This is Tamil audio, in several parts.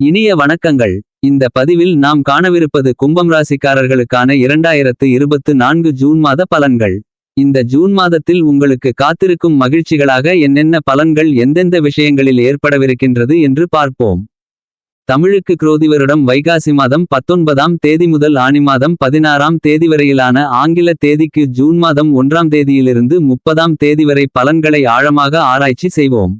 இனிய வணக்கங்கள். இந்த பதிவில் நாம் காணவிருப்பது கும்பம் ராசிக்காரர்களுக்கான இரண்டாயிரத்து இருபத்து நான்கு ஜூன் மாத பலன்கள். இந்த ஜூன் மாதத்தில் உங்களுக்கு காத்திருக்கும் மகிழ்ச்சிகளாக என்னென்ன பலன்கள் எந்தெந்த விஷயங்களில் ஏற்படவிருக்கின்றது என்று பார்ப்போம். தமிழுக்கு குரோதி வருடம் வைகாசி மாதம் பத்தொன்பதாம் தேதி முதல் ஆனி மாதம் பதினாறாம் தேதி வரையிலான ஆங்கில தேதிக்கு ஜூன் மாதம் ஒன்றாம் தேதியிலிருந்து முப்பதாம் தேதி வரை பலன்களை ஆழமாக ஆராய்ச்சி செய்வோம்.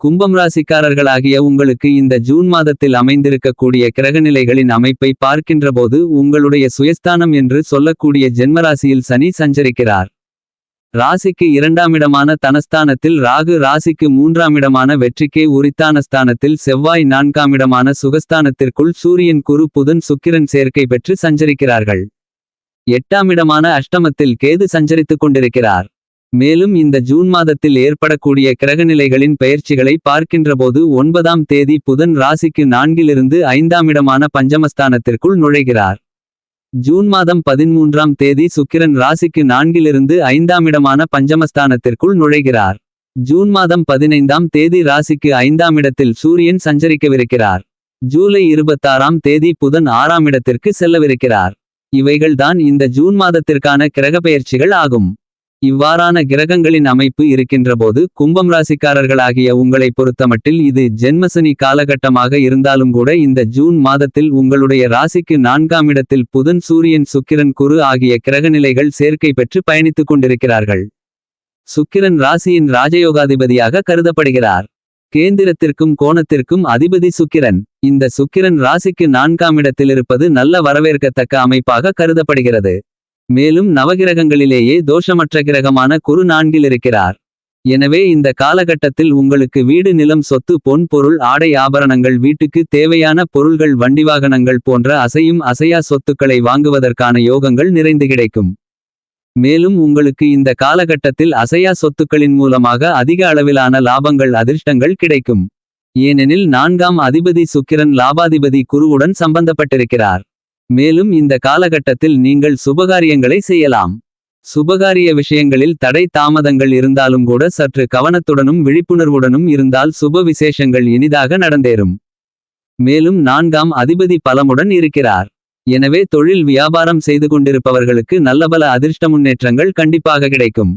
கும்பம் ராசிக்காரர்களாகிய உங்களுக்கு இந்த ஜூன் மாதத்தில் அமைந்திருக்கக்கூடிய கிரகநிலைகளின் அமைப்பை பார்க்கின்றபோது உங்களுடைய சுயஸ்தானம் என்று சொல்லக்கூடிய ஜென்மராசியில் சனி சஞ்சரிக்கிறார். ராசிக்கு இரண்டாமிடமான தனஸ்தானத்தில் ராகு ராசிக்கு மூன்றாமிடமான வெற்றிக்கே உரித்தான ஸ்தானத்தில் செவ்வாய் நான்காமிடமான சுகஸ்தானத்திற்குள் சூரியன் குரு புதன் சுக்கிரன் சேர்க்கை பெற்று சஞ்சரிக்கிறார்கள். எட்டாமிடமான அஷ்டமத்தில் கேது சஞ்சரித்துக் கொண்டிருக்கிறார். மேலும் இந்த ஜூன் மாதத்தில் ஏற்படக்கூடிய கிரகநிலைகளின் பயிற்சிகளை பார்க்கின்றபோது ஒன்பதாம் தேதி புதன் ராசிக்கு நான்கிலிருந்து ஐந்தாமிடமான பஞ்சமஸ்தானத்திற்குள் நுழைகிறார். ஜூன் மாதம் பதிமூன்றாம் தேதி சுக்கிரன் ராசிக்கு நான்கிலிருந்து ஐந்தாமிடமான பஞ்சமஸ்தானத்திற்குள் நுழைகிறார். ஜூன் மாதம் பதினைந்தாம் தேதி ராசிக்கு ஐந்தாமிடத்தில் சூரியன் சஞ்சரிக்கவிருக்கிறார். ஜூலை இருபத்தாறாம் தேதி புதன் ஆறாம் இடத்திற்கு செல்லவிருக்கிறார். இவைகள்தான் இந்த ஜூன் மாதத்திற்கான கிரகப்பெயர்ச்சிகள் ஆகும். இவ்வாறான கிரகங்களின் அமைப்பு இருக்கின்றபோது கும்பம் ராசிக்காரர்களாகிய உங்களை பொறுத்தமட்டில் இது ஜென்மசனி காலகட்டமாக இருந்தாலும் கூட இந்த ஜூன் மாதத்தில் உங்களுடைய ராசிக்கு நான்காம் இடத்தில் புதன் சூரியன் சுக்கிரன் குரு ஆகிய கிரகநிலைகள் சேர்க்கை பெற்று பயணித்துக் கொண்டிருக்கிறார்கள். சுக்கிரன் ராசியின் ராஜயோகாதிபதியாக கருதப்படுகிறார். கேந்திரத்திற்கும் கோணத்திற்கும் அதிபதி சுக்கிரன். இந்த சுக்கிரன் ராசிக்கு நான்காம் இடத்தில் இருப்பது நல்ல வரவேற்கத்தக்க அமைப்பாக கருதப்படுகிறது. மேலும் நவகிரகங்களிலேயே தோஷமற்ற கிரகமான குரு நான்கில் இருக்கிறார். எனவே இந்த காலகட்டத்தில் உங்களுக்கு வீடு நிலம் சொத்து பொன் பொருள் ஆடை ஆபரணங்கள் வீட்டுக்கு தேவையான பொருள்கள் வண்டிவாகனங்கள் போன்ற அசையும் அசையா சொத்துக்களை வாங்குவதற்கான யோகங்கள் நிறைந்து கிடைக்கும். மேலும் உங்களுக்கு இந்த காலகட்டத்தில் அசையா சொத்துக்களின் மூலமாக அதிக அளவிலான லாபங்கள் அதிர்ஷ்டங்கள் கிடைக்கும். ஏனெனில் நான்காம் அதிபதி சுக்கிரன் லாபாதிபதி குருவுடன் சம்பந்தப்பட்டிருக்கிறார். மேலும் இந்த காலகட்டத்தில் நீங்கள் சுபகாரியங்களை செய்யலாம். சுபகாரிய விஷயங்களில் தடை தாமதங்கள் இருந்தாலும் கூட சற்று கவனத்துடனும் விழிப்புணர்வுடனும் இருந்தால் சுப விசேஷங்கள் இனிதாக நடந்தேறும். மேலும் நான்காம் அதிபதி பலமுடன் இருக்கிறார். எனவே தொழில் வியாபாரம் செய்து கொண்டிருப்பவர்களுக்கு நல்லபல அதிர்ஷ்ட முன்னேற்றங்கள் கண்டிப்பாக கிடைக்கும்.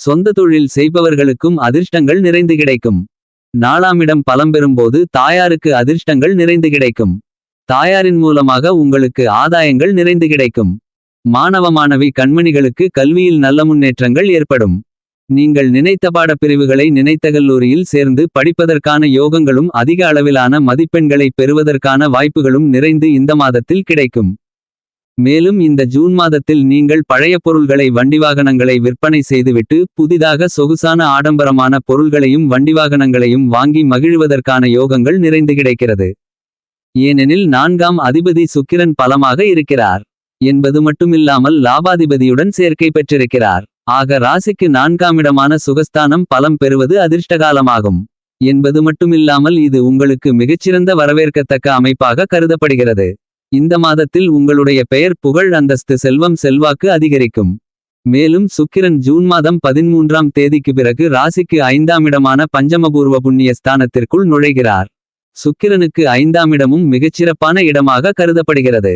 சொந்த தொழில் செய்பவர்களுக்கும் அதிர்ஷ்டங்கள் நிறைந்து கிடைக்கும். நாலாமிடம் பலம் பெறும்போது தாயாருக்கு அதிர்ஷ்டங்கள் நிறைந்து கிடைக்கும். தாயாரின் மூலமாக உங்களுக்கு ஆதாயங்கள் நிறைந்து கிடைக்கும். மாணவ மாணவி கண்மணிகளுக்கு கல்வியில் நல்ல முன்னேற்றங்கள் ஏற்படும். நீங்கள் நினைத்த பாடப்பிரிவுகளை நினைத்த கல்லூரியில் சேர்ந்து படிப்பதற்கான யோகங்களும் அதிக அளவிலான மதிப்பெண்களை பெறுவதற்கான வாய்ப்புகளும் நிறைந்து இந்த மாதத்தில் கிடைக்கும். மேலும் இந்த ஜூன் மாதத்தில் நீங்கள் பழைய பொருள்களை வண்டி வாகனங்களை விற்பனை செய்துவிட்டு புதிதாக சொகுசான ஆடம்பரமான பொருள்களையும் வண்டி வாகனங்களையும் வாங்கி மகிழ்வதற்கான யோகங்கள் நிறைந்து கிடைக்கிறது. ஏனெனில் நான்காம் அதிபதி சுக்கிரன் பலமாக இருக்கிறார். என்பது மட்டுமில்லாமல் லாபாதிபதியுடன் சேர்க்கை பெற்றிருக்கிறார். ஆக ராசிக்கு நான்காமிடமான சுகஸ்தானம் பலம் பெறுவது அதிர்ஷ்டகாலமாகும். என்பது மட்டுமில்லாமல் இது உங்களுக்கு மிகச்சிறந்த வரவேற்கத்தக்க அமைப்பாக கருதப்படுகிறது. இந்த மாதத்தில் உங்களுடைய பெயர் புகழ் அந்தஸ்து செல்வம் செல்வாக்கு அதிகரிக்கும். மேலும் சுக்கிரன் ஜூன் மாதம் பதிமூன்றாம் தேதிக்கு பிறகு ராசிக்கு ஐந்தாம் இடமான பஞ்சமபூர்வ புண்ணிய ஸ்தானத்திற்குள் நுழைகிறார். சுக்கிரனுக்கு ஐந்தாமிடமும் மிகச்சிறப்பான இடமாக கருதப்படுகிறது.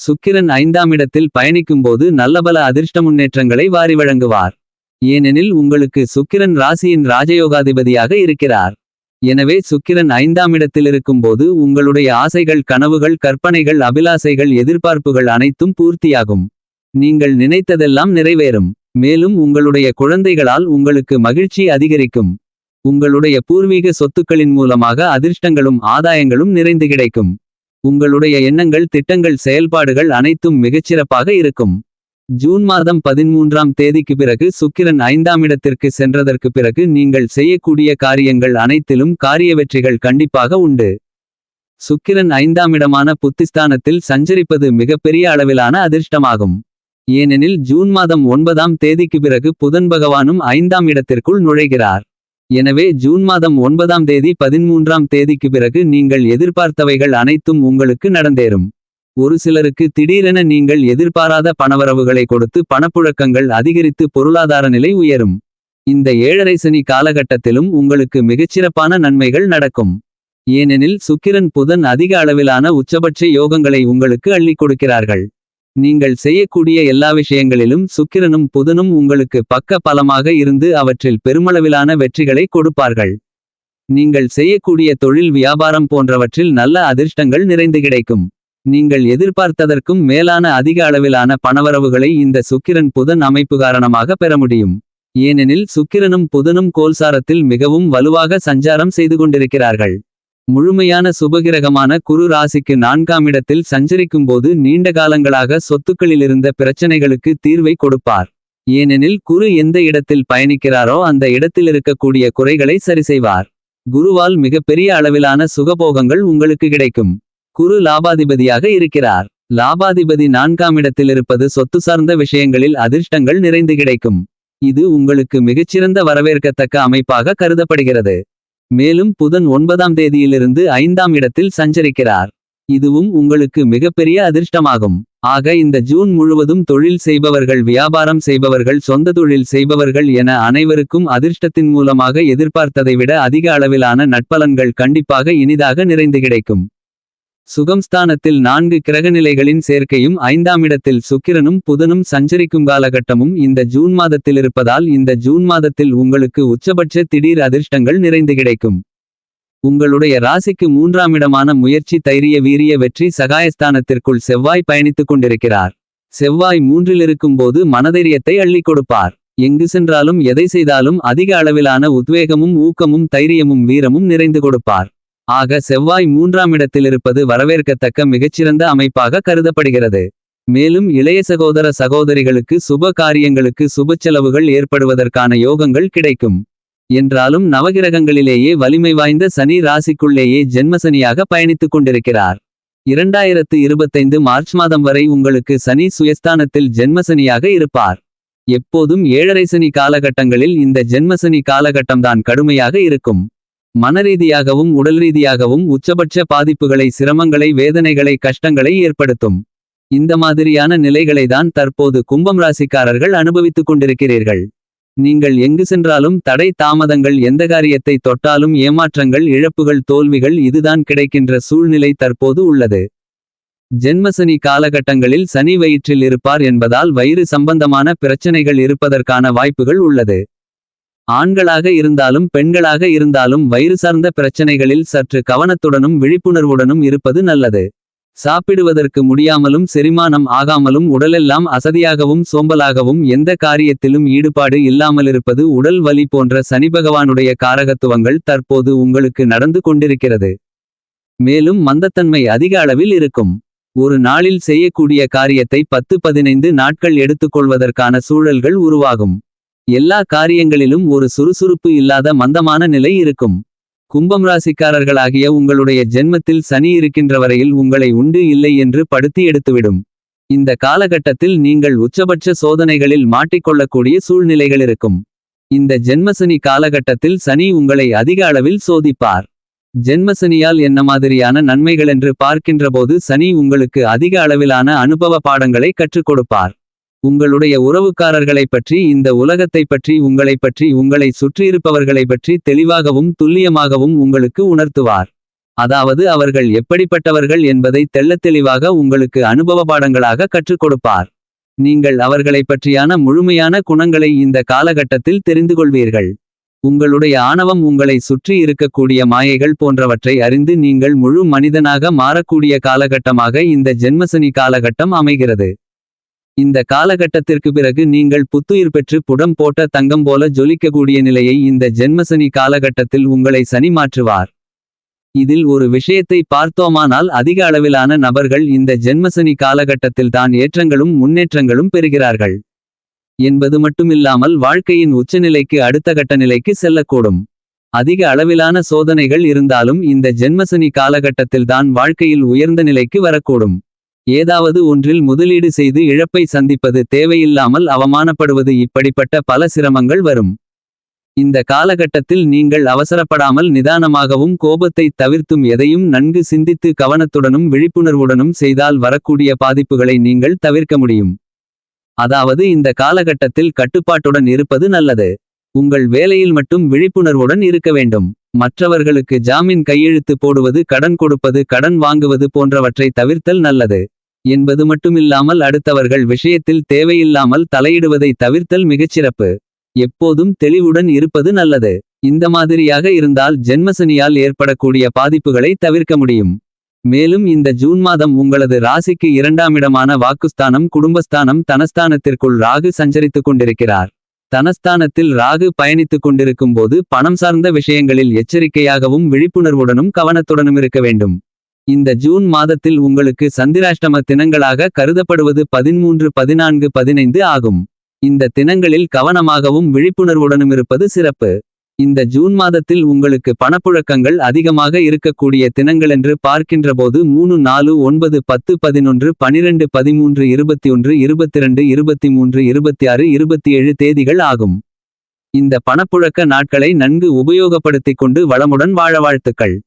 சுக்கிரன் ஐந்தாமிடத்தில் பயணிக்கும்போது நல்லபல அதிர்ஷ்ட முன்னேற்றங்களை வாரி வழங்குவார். ஏனெனில் உங்களுக்கு சுக்கிரன் ராசியின் ராஜயோகாதிபதியாக இருக்கிறார். எனவே சுக்கிரன் ஐந்தாமிடத்தில் இருக்கும்போது உங்களுடைய ஆசைகள் கனவுகள் கற்பனைகள் அபிலாசைகள் எதிர்பார்ப்புகள் அனைத்தும் பூர்த்தியாகும். நீங்கள் நினைத்ததெல்லாம் நிறைவேறும். மேலும் உங்களுடைய குழந்தைகளால் உங்களுக்கு மகிழ்ச்சி அதிகரிக்கும். உங்களுடைய பூர்வீக சொத்துக்களின் மூலமாக அதிர்ஷ்டங்களும் ஆதாயங்களும் நிறைந்து கிடைக்கும். உங்களுடைய எண்ணங்கள் திட்டங்கள் செயல்பாடுகள் அனைத்தும் மிகச்சிறப்பாக இருக்கும். ஜூன் மாதம் பதிமூன்றாம் தேதிக்கு பிறகு சுக்கிரன் ஐந்தாம் இடத்திற்கு சென்றதற்கு பிறகு நீங்கள் செய்யக்கூடிய காரியங்கள் அனைத்திலும் காரிய வெற்றிகள் கண்டிப்பாக உண்டு. சுக்கிரன் ஐந்தாம் இடமான புத்திஸ்தானத்தில் சஞ்சரிப்பது மிகப்பெரிய அளவிலான அதிர்ஷ்டமாகும். ஏனெனில் ஜூன் மாதம் ஒன்பதாம் தேதிக்கு பிறகு புதன் பகவானும் ஐந்தாம் இடத்திற்குள் நுழைகிறார். எனவே ஜூன் மாதம் ஒன்பதாம் தேதி பதிமூன்றாம் தேதிக்கு பிறகு நீங்கள் எதிர்பார்த்தவைகள் அனைத்தும் உங்களுக்கு நடந்தேறும். ஒரு சிலருக்கு திடீரென நீங்கள் எதிர்பாராத பணவரவுகளை கொடுத்து பணப்புழக்கங்கள் அதிகரித்து பொருளாதார நிலை உயரும். இந்த ஏழரை சனி காலகட்டத்திலும் உங்களுக்கு மிகச்சிறப்பான நன்மைகள் நடக்கும். ஏனெனில் சுக்கிரன் புதன் அதிக அளவிலான உச்சபட்ச யோகங்களை உங்களுக்கு அள்ளிக் கொடுக்கிறார்கள். நீங்கள் செய்யக்கூடிய எல்லா விஷயங்களிலும் சுக்கிரனும் புதனும் உங்களுக்கு பக்க பலமாக இருந்து அவற்றில் பெருமளவிலான வெற்றிகளை கொடுப்பார்கள். நீங்கள் செய்யக்கூடிய தொழில் வியாபாரம் போன்றவற்றில் நல்ல அதிர்ஷ்டங்கள் நிறைந்து கிடைக்கும். நீங்கள் எதிர்பார்த்ததற்கும் மேலான அதிக அளவிலான பணவரவுகளை இந்த சுக்கிரன் புதன் அமைப்பு காரணமாக பெற முடியும். ஏனெனில் சுக்கிரனும் புதனும் கோல்சாரத்தில் மிகவும் வலுவாக சஞ்சாரம் செய்து கொண்டிருக்கிறார்கள். முழுமையான சுபகிரகமான குரு ராசிக்கு நான்காம் இடத்தில் சஞ்சரிக்கும்போது நீண்ட காலங்களாக சொத்துக்களிலிருந்த பிரச்சனைகளுக்கு தீர்வை கொடுப்பார். ஏனெனில் குரு எந்த இடத்தில் பயணிக்கிறாரோ அந்த இடத்தில் இருக்கக்கூடிய குறைகளை சரிசெய்வார். குருவால் மிகப்பெரிய அளவிலான சுகபோகங்கள் உங்களுக்கு கிடைக்கும். குரு லாபாதிபதியாக இருக்கிறார். லாபாதிபதி நான்காம் இடத்தில் இருப்பது சொத்து சார்ந்த விஷயங்களில் அதிர்ஷ்டங்கள் நிறைந்து கிடைக்கும். இது உங்களுக்கு மிகச்சிறந்த வரவேற்கத்தக்க அமைப்பாக கருதப்படுகிறது. மேலும் புதன் ஒன்பதாம் தேதியிலிருந்து ஐந்தாம் இடத்தில் சஞ்சரிக்கிறார். இதுவும் உங்களுக்கு மிகப்பெரிய அதிர்ஷ்டமாகும். ஆக இந்த ஜூன் முழுவதும் தொழில் செய்பவர்கள் வியாபாரம் செய்பவர்கள் சொந்த தொழில் செய்பவர்கள் என அனைவருக்கும் அதிர்ஷ்டத்தின் மூலமாக எதிர்பார்த்ததை விட அதிக அளவிலான நட்பலன்கள் கண்டிப்பாக இனிதாக நிறைந்து கிடைக்கும். சுகம்ஸ்தானத்தில் நான்கு கிரகநிலைகளின் சேர்க்கையும் ஐந்தாம் இடத்தில் சுக்கிரனும் புதனும் சஞ்சரிக்கும் காலகட்டமும் இந்த ஜூன் மாதத்தில் இருப்பதால் இந்த ஜூன் மாதத்தில் உங்களுக்கு உச்சபட்ச திடீர் அதிர்ஷ்டங்கள் நிறைந்து கிடைக்கும். உங்களுடைய ராசிக்கு மூன்றாம் இடமான முயற்சி தைரிய வீரிய வெற்றி சகாயஸ்தானத்திற்குள் செவ்வாய் பயணித்துக் கொண்டிருக்கிறார். செவ்வாய் மூன்றில் இருக்கும்போது மனதைரியத்தை அள்ளிக் கொடுப்பார். எங்கு சென்றாலும் எதை செய்தாலும் அதிக அளவிலான உத்வேகமும் ஊக்கமும் தைரியமும் வீரமும் நிறைந்து கொடுப்பார். ஆக செவ்வாய் மூன்றாம் இடத்திலிருப்பது வரவேற்கத்தக்க மிகச்சிறந்த அமைப்பாக கருதப்படுகிறது. மேலும் இளைய சகோதர சகோதரிகளுக்கு சுப காரியங்களுக்கு சுப செலவுகள் ஏற்படுவதற்கான யோகங்கள் கிடைக்கும். என்றாலும் நவகிரகங்களிலேயே வலிமை வாய்ந்த சனி ராசிக்குள்ளேயே ஜென்மசனியாக பயணித்துக் கொண்டிருக்கிறார். இரண்டாயிரத்து இருபத்தைந்து மார்ச் மாதம் வரை உங்களுக்கு சனி சுயஸ்தானத்தில் ஜென்மசனியாக இருப்பார். எப்போதும் ஏழரை சனி காலகட்டங்களில் இந்த ஜென்மசனி காலகட்டம்தான் கடுமையாக இருக்கும். மனரீதியாகவும் உடல்ரீதியாகவும் உச்சபட்ச பாதிப்புகளை சிரமங்களை வேதனைகளை கஷ்டங்களை ஏற்படுத்தும். இந்த மாதிரியான நிலைகளை தான் தற்போது கும்பம் ராசிக்காரர்கள் அனுபவித்துக் கொண்டிருக்கிறீர்கள். நீங்கள் எங்கு சென்றாலும் தடை தாமதங்கள் எந்த காரியத்தை தொட்டாலும் ஏமாற்றங்கள் இழப்புகள் தோல்விகள் இதுதான் கிடைக்கின்ற சூழ்நிலை தற்போது உள்ளது. ஜென்மசனி காலகட்டங்களில் சனி வயிற்றில் இருப்பார் என்பதால் வயிறு சம்பந்தமான பிரச்சனைகள் இருப்பதற்கான வாய்ப்புகள் உள்ளது. ஆண்களாக இருந்தாலும் பெண்களாக இருந்தாலும் வயிறு சார்ந்த பிரச்சனைகளில் சற்று கவனத்துடனும் விழிப்புணர்வுடனும் இருப்பது நல்லது. சாப்பிடுவதற்கு முடியாமலும் செரிமானம் ஆகாமலும் உடலெல்லாம் அசதியாகவும் சோம்பலாகவும் எந்த காரியத்திலும் ஈடுபாடு இல்லாமலிருப்பது உடல் வலி போன்ற சனி பகவானுடைய காரகத்துவங்கள் தற்போது உங்களுக்கு நடந்து கொண்டிருக்கிறது. மேலும் மந்தத்தன்மை அதிக அளவில் இருக்கும். ஒரு நாளில் செய்யக்கூடிய காரியத்தை பத்து பதினைந்து நாட்கள் எடுத்துக்கொள்வதற்கான சூழல்கள் உருவாகும். எல்லா காரியங்களிலும் ஒரு சுறுசுறுப்பு இல்லாத மந்தமான நிலை இருக்கும். கும்பம் ராசிக்காரர்களாகிய உங்களுடைய ஜென்மத்தில் சனி இருக்கின்ற வரையில் உங்களை உண்டு இல்லை என்று படுத்தி எடுத்துவிடும். இந்த காலகட்டத்தில் நீங்கள் உச்சபட்ச சோதனைகளில் மாட்டிக்கொள்ளக்கூடிய சூழ்நிலைகள் இருக்கும். இந்த ஜென்மசனி காலகட்டத்தில் சனி உங்களை அதிக அளவில் சோதிப்பார். ஜென்மசனியால் என்ன மாதிரியான நன்மைகளென்று பார்க்கின்றபோது சனி உங்களுக்கு அதிக அளவிலான அனுபவ பாடங்களை கற்றுக் கொடுப்பார். உங்களுடைய உறவுக்காரர்களைப் பற்றி இந்த உலகத்தைப் பற்றி உங்களைப் பற்றி உங்களை சுற்றியிருப்பவர்களைப் பற்றி தெளிவாகவும் துல்லியமாகவும் உங்களுக்கு உணர்த்துவார். அதாவது அவர்கள் எப்படிப்பட்டவர்கள் என்பதை தெள்ளத்தெளிவாக உங்களுக்கு அனுபவ பாடங்களாக கற்றுக் கொடுப்பார். நீங்கள் அவர்களைப் பற்றியான முழுமையான குணங்களை இந்த காலகட்டத்தில் தெரிந்து கொள்வீர்கள். உங்களுடைய ஆணவம் உங்களை சுற்றி இருக்கக்கூடிய மாயைகள் போன்றவற்றை அறிந்து நீங்கள் முழு மனிதனாக மாறக்கூடிய காலகட்டமாக இந்த ஜென்மசனி காலகட்டம் அமைகிறது. இந்த காலகட்டத்திற்கு பிறகு நீங்கள் புத்துயிர் பெற்று புடம் போட்ட தங்கம் போல ஜொலிக்கக்கூடிய நிலையை இந்த ஜென்மசனி காலகட்டத்தில் உங்களை சனி மாற்றுவார். இதில் ஒரு விஷயத்தை பார்த்தோமானால் அதிக அளவிலான நபர்கள் இந்த ஜென்மசனி காலகட்டத்தில் தான் ஏற்றங்களும் முன்னேற்றங்களும் பெறுகிறார்கள். என்பது மட்டுமில்லாமல் வாழ்க்கையின் உச்சநிலைக்கு அடுத்த கட்ட நிலைக்கு செல்லக்கூடும். அதிக அளவிலான சோதனைகள் இருந்தாலும் இந்த ஜென்மசனி காலகட்டத்தில் தான் வாழ்க்கையில் உயர்ந்த நிலைக்கு வரக்கூடும். ஏதாவது ஒன்றில் முதலீடு செய்து இழப்பை சந்திப்பது தேவையில்லாமல் அவமானப்படுவது இப்படிப்பட்ட பல சிரமங்கள் வரும். இந்த காலகட்டத்தில் நீங்கள் அவசரப்படாமல் நிதானமாகவும் கோபத்தை தவிர்த்தும் எதையும் நன்கு சிந்தித்து கவனத்துடனும் விழிப்புணர்வுடனும் செய்தால் வரக்கூடிய பாதிப்புகளை நீங்கள் தவிர்க்க முடியும். அதாவது இந்த காலகட்டத்தில் கட்டுப்பாட்டுடன் இருப்பது நல்லது. உங்கள் வேலையில் மட்டும் விழிப்புணர்வுடன் இருக்க வேண்டும். மற்றவர்களுக்கு ஜாமீன் கையெழுத்து போடுவது கடன் கொடுப்பது கடன் வாங்குவது போன்றவற்றை தவிர்த்தல் நல்லது. என்பது மட்டுமில்லாமல் அடுத்தவர்கள் விஷயத்தில் தேவையில்லாமல் தலையிடுவதை தவிர்த்தல் மிகச்சிறப்பு. எப்போதும் தெளிவுடன் இருப்பது நல்லது. இந்த மாதிரியாக இருந்தால் ஜென்மசனியால் ஏற்படக்கூடிய பாதிப்புகளை தவிர்க்க முடியும். மேலும் இந்த ஜூன் மாதம் உங்களது ராசிக்கு இரண்டாமிடமான வாக்குஸ்தானம் குடும்பஸ்தானம் தனஸ்தானத்திற்குள் ராகு சஞ்சரித்துக் கொண்டிருக்கிறார். தனஸ்தானத்தில் ராகு பயணித்துக் கொண்டிருக்கும் போது பணம் சார்ந்த விஷயங்களில் எச்சரிக்கையாகவும் விழிப்புணர்வுடனும் கவனத்துடனும் இருக்க வேண்டும். இந்த ஜூன் மாதத்தில் உங்களுக்கு சந்திராஷ்டம தினங்களாக கருதப்படுவது பதிமூன்று பதினான்கு பதினைந்து ஆகும். இந்த தினங்களில் கவனமாகவும் விழிப்புணர்வுடனும் இருப்பது சிறப்பு. இந்த ஜூன் மாதத்தில் உங்களுக்கு பணப்புழக்கங்கள் அதிகமாக இருக்கக்கூடிய தினங்களென்று பார்க்கின்றபோது மூணு நாலு ஒன்பது பத்து பதினொன்று பனிரெண்டு பதிமூன்று இருபத்தி ஒன்று இருபத்திரண்டு இருபத்தி மூன்று இருபத்தி ஆறு இருபத்தி ஏழு தேதிகள் ஆகும். இந்த பணப்புழக்க நாட்களை நன்கு உபயோகப்படுத்திக் கொண்டு வளமுடன் வாழ வாழ்த்துக்கள்.